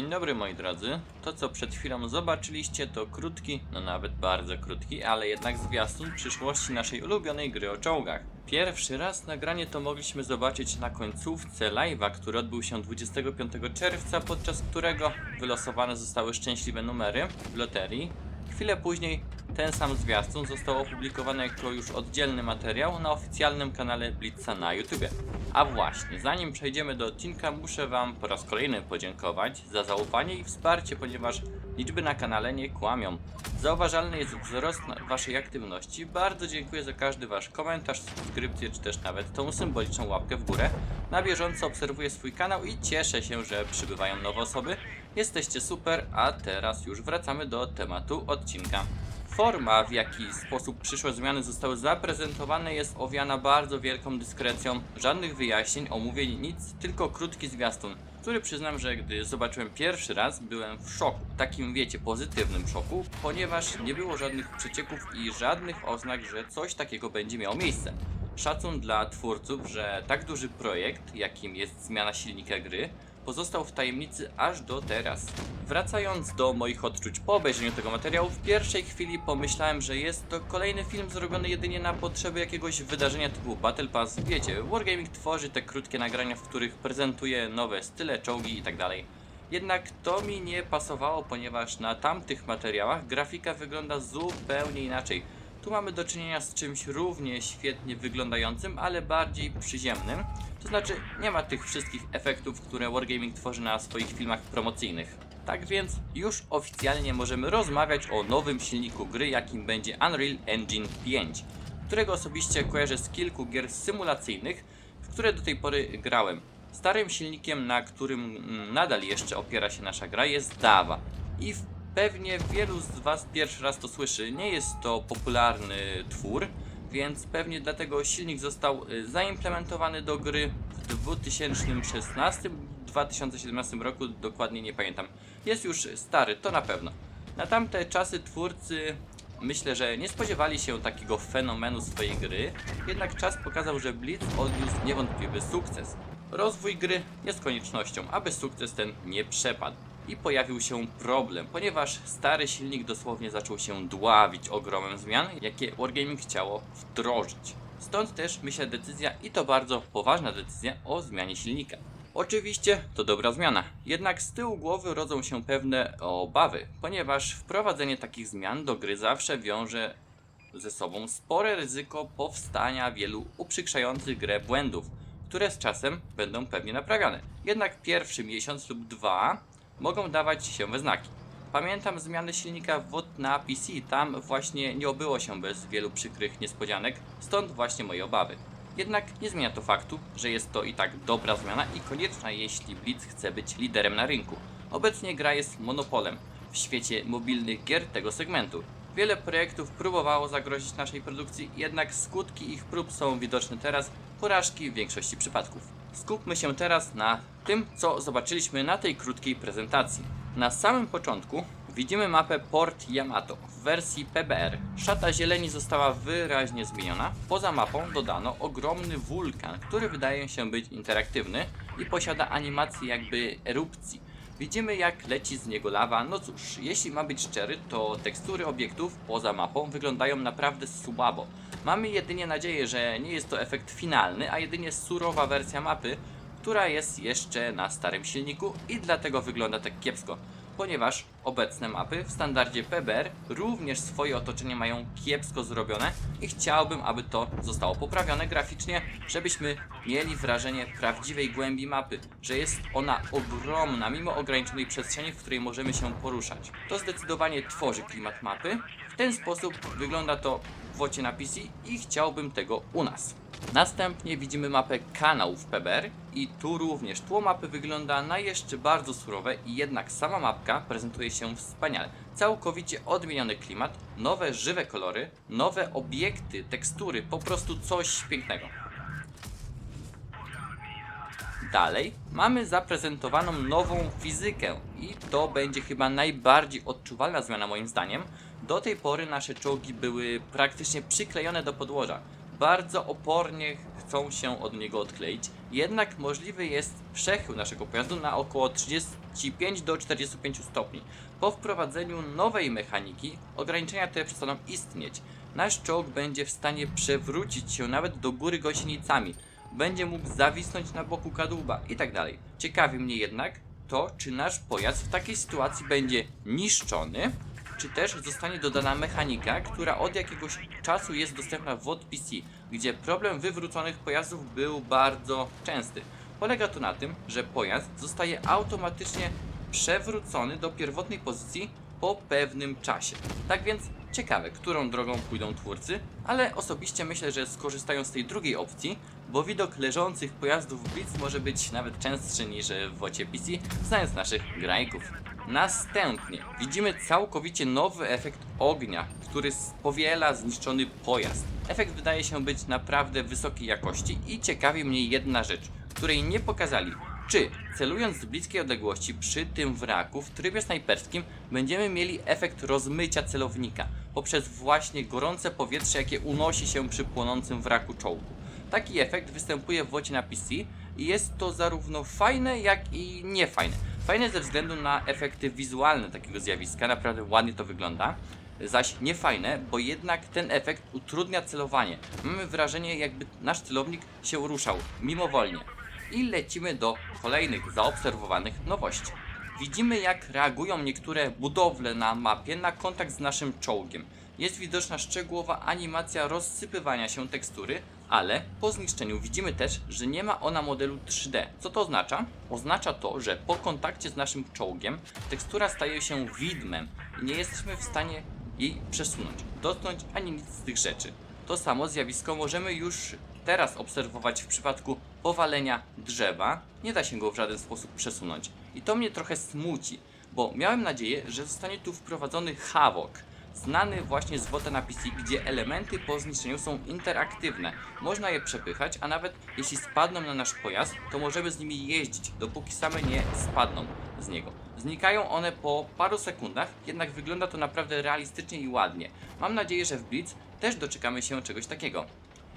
dobry moi drodzy. To co przed chwilą zobaczyliście to krótki, no nawet bardzo krótki, ale jednak zwiastun przyszłości naszej ulubionej gry o czołgach. Pierwszy raz nagranie to mogliśmy zobaczyć na końcówce live'a, który odbył się 25 czerwca, podczas którego wylosowane zostały szczęśliwe numery w loterii. Chwilę później ten sam zwiastun został opublikowany jako już oddzielny materiał na oficjalnym kanale Blitza na YouTube. A właśnie, zanim przejdziemy do odcinka, muszę Wam po raz kolejny podziękować za zaufanie i wsparcie, ponieważ liczby na kanale nie kłamią. Zauważalny jest wzrost Waszej aktywności. Bardzo dziękuję za każdy Wasz komentarz, subskrypcję, czy też nawet tą symboliczną łapkę w górę. Na bieżąco obserwuję swój kanał i cieszę się, że przybywają nowe osoby. Jesteście super, a teraz już wracamy do tematu odcinka. Forma, w jaki sposób przyszłe zmiany zostały zaprezentowane jest owiana bardzo wielką dyskrecją. Żadnych wyjaśnień, omówień, nic, tylko krótki zwiastun, który przyznam, że gdy zobaczyłem pierwszy raz, byłem w szoku. Takim, wiecie, pozytywnym szoku, ponieważ nie było żadnych przecieków i żadnych oznak, że coś takiego będzie miało miejsce. Szacun dla twórców, że tak duży projekt, jakim jest zmiana silnika gry, pozostał w tajemnicy aż do teraz. Wracając do moich odczuć po obejrzeniu tego materiału, w pierwszej chwili pomyślałem, że jest to kolejny film zrobiony jedynie na potrzeby jakiegoś wydarzenia typu Battle Pass. Wiecie, Wargaming tworzy te krótkie nagrania, w których prezentuje nowe style, czołgi itd. Jednak to mi nie pasowało, ponieważ na tamtych materiałach grafika wygląda zupełnie inaczej. Tu mamy do czynienia z czymś równie świetnie wyglądającym, ale bardziej przyziemnym. To znaczy, nie ma tych wszystkich efektów, które Wargaming tworzy na swoich filmach promocyjnych. Tak więc już oficjalnie możemy rozmawiać o nowym silniku gry, jakim będzie Unreal Engine 5, którego osobiście kojarzę z kilku gier symulacyjnych, w które do tej pory grałem. Starym silnikiem, na którym mm, nadal jeszcze opiera się nasza gra, jest Dava. I w- pewnie wielu z Was pierwszy raz to słyszy. Nie jest to popularny twór, więc pewnie dlatego silnik został y, zaimplementowany do gry w 2016-2017 roku, dokładnie nie pamiętam. Jest już stary, to na pewno. Na tamte czasy twórcy myślę, że nie spodziewali się takiego fenomenu swojej gry, jednak czas pokazał, że Blitz odniósł niewątpliwy sukces. Rozwój gry jest koniecznością, aby sukces ten nie przepadł. I pojawił się problem, ponieważ stary silnik dosłownie zaczął się dławić ogromem zmian, jakie Wargaming chciało wdrożyć. Stąd też myślę decyzja i to bardzo poważna decyzja o zmianie silnika. Oczywiście to dobra zmiana, jednak z tyłu głowy rodzą się pewne obawy, ponieważ wprowadzenie takich zmian do gry zawsze wiąże ze sobą spore ryzyko powstania wielu uprzykrzających grę błędów, które z czasem będą pewnie naprawiane. Jednak pierwszy miesiąc lub dwa mogą dawać się we znaki. Pamiętam zmiany silnika WOT na PC, tam właśnie nie obyło się bez wielu przykrych niespodzianek, stąd właśnie moje obawy. Jednak nie zmienia to faktu, że jest to i tak dobra zmiana i konieczna, jeśli Blitz chce być liderem na rynku. Obecnie gra jest monopolem w świecie mobilnych gier tego segmentu. Wiele projektów próbowało zagrozić naszej produkcji, jednak skutki ich prób są widoczne teraz, porażki w większości przypadków. Skupmy się teraz na tym, co zobaczyliśmy na tej krótkiej prezentacji. Na samym początku widzimy mapę Port Yamato w wersji PBR. Szata zieleni została wyraźnie zmieniona. Poza mapą dodano ogromny wulkan, który wydaje się być interaktywny i posiada animację jakby erupcji. Widzimy jak leci z niego lawa. No cóż, jeśli ma być szczery, to tekstury obiektów poza mapą wyglądają naprawdę słabo. Mamy jedynie nadzieję, że nie jest to efekt finalny, a jedynie surowa wersja mapy, która jest jeszcze na starym silniku i dlatego wygląda tak kiepsko. Ponieważ obecne mapy w standardzie PBR również swoje otoczenie mają kiepsko zrobione i chciałbym, aby to zostało poprawione graficznie, żebyśmy mieli wrażenie prawdziwej głębi mapy, że jest ona ogromna, mimo ograniczonej przestrzeni, w której możemy się poruszać. To zdecydowanie tworzy klimat mapy. W ten sposób wygląda to w wocie na PC i chciałbym tego u nas. Następnie widzimy mapę kanałów PBR i tu również tło mapy wygląda na jeszcze bardzo surowe i jednak sama mapka prezentuje się wspaniale. Całkowicie odmieniony klimat, nowe żywe kolory, nowe obiekty, tekstury, po prostu coś pięknego. Dalej mamy zaprezentowaną nową fizykę i to będzie chyba najbardziej odczuwalna zmiana moim zdaniem. Do tej pory nasze czołgi były praktycznie przyklejone do podłoża. Bardzo opornie chcą się od niego odkleić. Jednak możliwy jest przechył naszego pojazdu na około 35 do 45 stopni. Po wprowadzeniu nowej mechaniki ograniczenia te przestaną istnieć. Nasz czołg będzie w stanie przewrócić się nawet do góry gąsienicami. Będzie mógł zawisnąć na boku kadłuba i tak. Ciekawi mnie jednak to, czy nasz pojazd w takiej sytuacji będzie niszczony, czy też zostanie dodana mechanika, która od jakiegoś czasu jest dostępna w ODPC, gdzie problem wywróconych pojazdów był bardzo częsty. Polega to na tym, że pojazd zostaje automatycznie przewrócony do pierwotnej pozycji po pewnym czasie. Tak więc ciekawe, którą drogą pójdą twórcy, ale osobiście myślę, że skorzystają z tej drugiej opcji, bo widok leżących pojazdów Blitz może być nawet częstszy niż w wocie PC, znając naszych grajków. Następnie widzimy całkowicie nowy efekt ognia, który spowiela zniszczony pojazd. Efekt wydaje się być naprawdę wysokiej jakości i ciekawi mnie jedna rzecz, której nie pokazali. Czy celując z bliskiej odległości przy tym wraku w trybie snajperskim będziemy mieli efekt rozmycia celownika poprzez właśnie gorące powietrze, jakie unosi się przy płonącym wraku czołgu. Taki efekt występuje w wocie na PC i jest to zarówno fajne, jak i niefajne. Fajne ze względu na efekty wizualne takiego zjawiska, naprawdę ładnie to wygląda. Zaś niefajne, bo jednak ten efekt utrudnia celowanie. Mamy wrażenie, jakby nasz celownik się ruszał mimowolnie. I lecimy do kolejnych zaobserwowanych nowości. Widzimy jak reagują niektóre budowle na mapie na kontakt z naszym czołgiem. Jest widoczna szczegółowa animacja rozsypywania się tekstury, ale po zniszczeniu widzimy też, że nie ma ona modelu 3D. Co to oznacza? Oznacza to, że po kontakcie z naszym czołgiem tekstura staje się widmem i nie jesteśmy w stanie jej przesunąć, dotknąć ani nic z tych rzeczy. To samo zjawisko możemy już teraz obserwować w przypadku powalenia drzewa. Nie da się go w żaden sposób przesunąć. I to mnie trochę smuci, bo miałem nadzieję, że zostanie tu wprowadzony Havok, znany właśnie z WOTA na PC, gdzie elementy po zniszczeniu są interaktywne. Można je przepychać, a nawet jeśli spadną na nasz pojazd, to możemy z nimi jeździć, dopóki same nie spadną z niego. Znikają one po paru sekundach, jednak wygląda to naprawdę realistycznie i ładnie. Mam nadzieję, że w Blitz też doczekamy się czegoś takiego.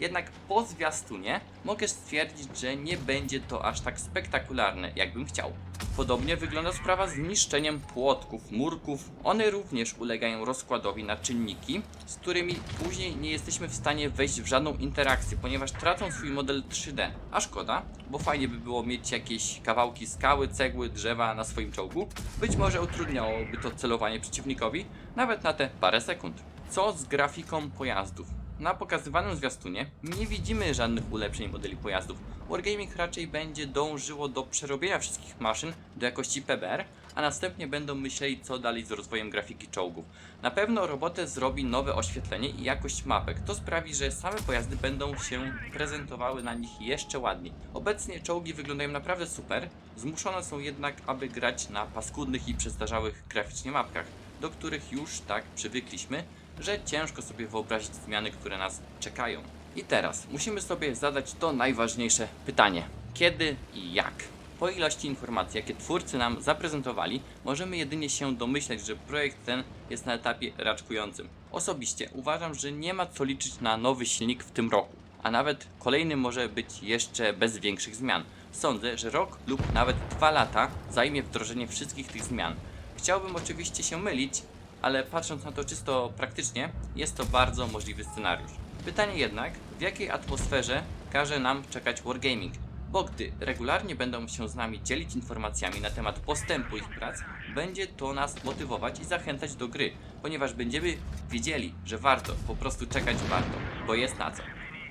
Jednak po zwiastunie mogę stwierdzić, że nie będzie to aż tak spektakularne, jakbym chciał. Podobnie wygląda sprawa z niszczeniem płotków, murków. One również ulegają rozkładowi na czynniki, z którymi później nie jesteśmy w stanie wejść w żadną interakcję, ponieważ tracą swój model 3D. A szkoda, bo fajnie by było mieć jakieś kawałki skały, cegły, drzewa na swoim czołgu. Być może utrudniałoby to celowanie przeciwnikowi, nawet na te parę sekund. Co z grafiką pojazdów? Na pokazywanym zwiastunie nie widzimy żadnych ulepszeń modeli pojazdów. Wargaming raczej będzie dążyło do przerobienia wszystkich maszyn do jakości PBR, a następnie będą myśleli co dalej z rozwojem grafiki czołgów. Na pewno robotę zrobi nowe oświetlenie i jakość mapek. To sprawi, że same pojazdy będą się prezentowały na nich jeszcze ładniej. Obecnie czołgi wyglądają naprawdę super, zmuszone są jednak, aby grać na paskudnych i przestarzałych graficznie mapkach, do których już tak przywykliśmy, że ciężko sobie wyobrazić zmiany, które nas czekają. I teraz musimy sobie zadać to najważniejsze pytanie: kiedy i jak? Po ilości informacji, jakie twórcy nam zaprezentowali, możemy jedynie się domyśleć, że projekt ten jest na etapie raczkującym. Osobiście uważam, że nie ma co liczyć na nowy silnik w tym roku, a nawet kolejny może być jeszcze bez większych zmian. Sądzę, że rok lub nawet dwa lata zajmie wdrożenie wszystkich tych zmian. Chciałbym oczywiście się mylić, ale patrząc na to czysto praktycznie, jest to bardzo możliwy scenariusz. Pytanie jednak, w jakiej atmosferze każe nam czekać Wargaming? Bo gdy regularnie będą się z nami dzielić informacjami na temat postępu ich prac, będzie to nas motywować i zachęcać do gry, ponieważ będziemy wiedzieli, że warto, po prostu czekać warto, bo jest na co.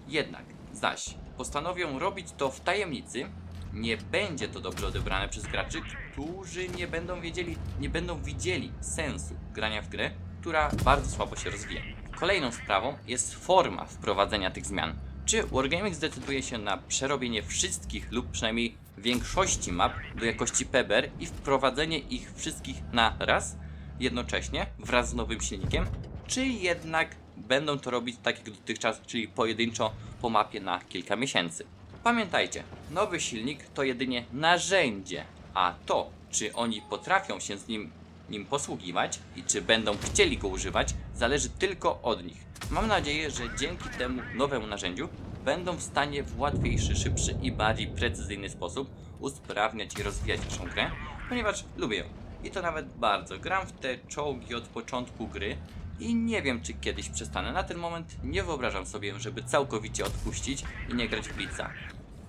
Jednak, zaś, postanowią robić to w tajemnicy, nie będzie to dobrze odebrane przez graczy, którzy nie będą wiedzieli, nie będą widzieli sensu grania w grę, która bardzo słabo się rozwija. Kolejną sprawą jest forma wprowadzenia tych zmian. Czy Wargaming zdecyduje się na przerobienie wszystkich lub przynajmniej większości map do jakości PBR i wprowadzenie ich wszystkich na raz, jednocześnie wraz z nowym silnikiem, czy jednak będą to robić tak jak dotychczas, czyli pojedynczo po mapie na kilka miesięcy. Pamiętajcie, nowy silnik to jedynie narzędzie, a to, czy oni potrafią się z nim, nim posługiwać i czy będą chcieli go używać, zależy tylko od nich. Mam nadzieję, że dzięki temu nowemu narzędziu będą w stanie w łatwiejszy, szybszy i bardziej precyzyjny sposób usprawniać i rozwijać naszą grę, ponieważ lubię ją. I to nawet bardzo. Gram w te czołgi od początku gry i nie wiem, czy kiedyś przestanę. Na ten moment nie wyobrażam sobie, żeby całkowicie odpuścić i nie grać w Blitza.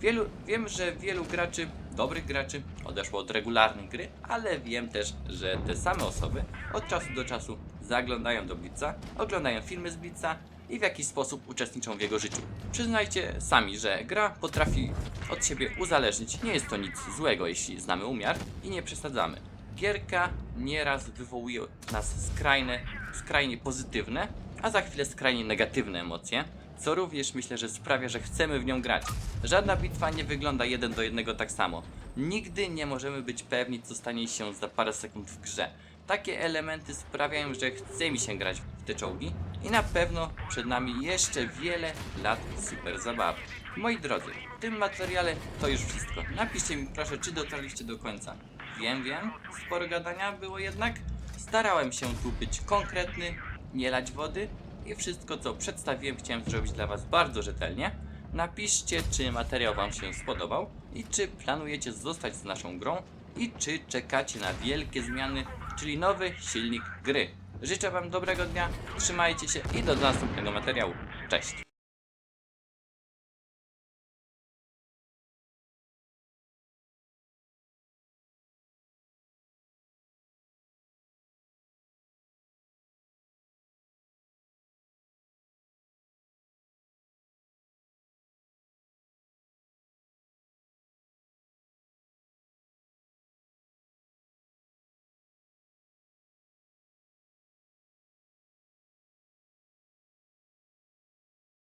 Wielu, wiem, że wielu graczy, dobrych graczy, odeszło od regularnej gry, ale wiem też, że te same osoby od czasu do czasu zaglądają do Blitza, oglądają filmy z Blitza i w jakiś sposób uczestniczą w jego życiu. Przyznajcie sami, że gra potrafi od siebie uzależnić. Nie jest to nic złego, jeśli znamy umiar i nie przesadzamy. Gierka nieraz wywołuje w nas skrajne, skrajnie pozytywne, a za chwilę skrajnie negatywne emocje, co również myślę, że sprawia, że chcemy w nią grać. Żadna bitwa nie wygląda jeden do jednego tak samo. Nigdy nie możemy być pewni, co stanie się za parę sekund w grze. Takie elementy sprawiają, że chce mi się grać w te czołgi i na pewno przed nami jeszcze wiele lat super zabawy. Moi drodzy, w tym materiale to już wszystko. Napiszcie mi proszę, czy dotarliście do końca. Wiem, wiem, sporo gadania było jednak. Starałem się tu być konkretny, nie lać wody i wszystko co przedstawiłem chciałem zrobić dla Was bardzo rzetelnie. Napiszcie, czy materiał Wam się spodobał i czy planujecie zostać z naszą grą i czy czekacie na wielkie zmiany, czyli nowy silnik gry. Życzę Wam dobrego dnia, trzymajcie się i do następnego materiału. Cześć!